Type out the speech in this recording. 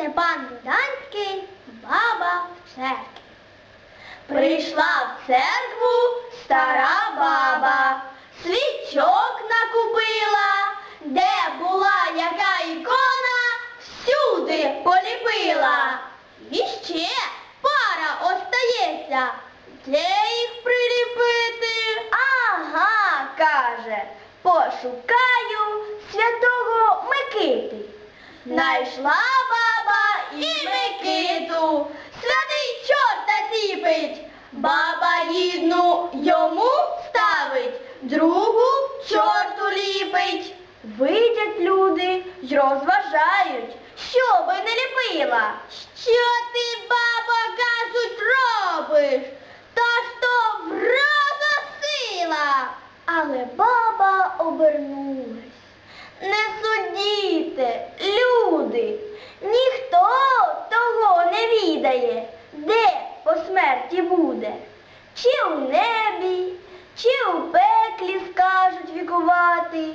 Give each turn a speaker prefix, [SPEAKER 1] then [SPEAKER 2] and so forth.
[SPEAKER 1] Степан Буданський, баба в церкві. Прийшла в церкву стара баба, свічок накупила, де була яка ікона, всюди поліпила. І ще пара остається, де їх приліпити? Ага, каже, пошукаю святого Микити. Найшла баба і Микиту, святий чорта баба гідну йому ставить, другу чорту ліпить. Видять люди й розважають, що би не ліпила. Що ти, баба, кажуть, робиш? Та то врага сила. Але баба обернулась. Не судіте, люди, ніхто того не відає, де по смерті буде, чи у небі, чи у пеклі скажуть вікувати,